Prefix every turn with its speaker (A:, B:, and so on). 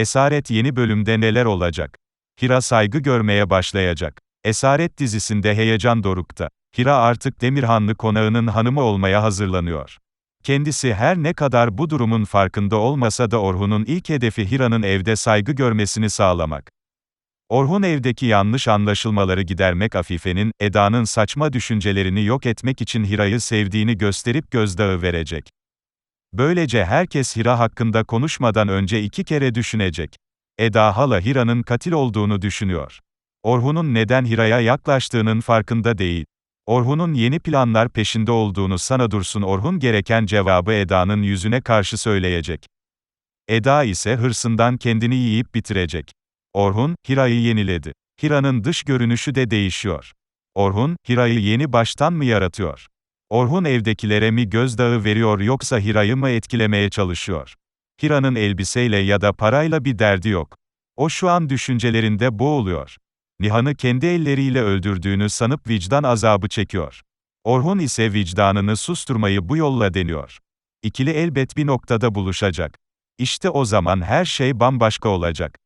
A: Esaret yeni bölümde neler olacak? Hira saygı görmeye başlayacak. Esaret dizisinde heyecan dorukta. Hira artık Demirhanlı konağının hanımı olmaya hazırlanıyor. Kendisi her ne kadar bu durumun farkında olmasa da Orhun'un ilk hedefi Hira'nın evde saygı görmesini sağlamak. Orhun evdeki yanlış anlaşılmaları gidermek Afife'nin, Eda'nın saçma düşüncelerini yok etmek için Hira'yı sevdiğini gösterip gözdağı verecek. Böylece herkes Hira hakkında konuşmadan önce iki kere düşünecek. Eda hala Hira'nın katil olduğunu düşünüyor. Orhun'un neden Hira'ya yaklaştığının farkında değil. Orhun'un yeni planlar peşinde olduğunu sana dursun Orhun gereken cevabı Eda'nın yüzüne karşı söyleyecek. Eda ise hırsından kendini yiyip bitirecek. Orhun, Hira'yı yeniledi. Hira'nın dış görünüşü de değişiyor. Orhun, Hira'yı yeni baştan mı yaratıyor? Orhun evdekilere mi gözdağı veriyor yoksa Hira'yı mı etkilemeye çalışıyor? Hira'nın elbiseyle ya da parayla bir derdi yok. O şu an düşüncelerinde boğuluyor. Nihan'ı kendi elleriyle öldürdüğünü sanıp vicdan azabı çekiyor. Orhun ise vicdanını susturmayı bu yolla deniyor. İkili elbet bir noktada buluşacak. İşte o zaman her şey bambaşka olacak.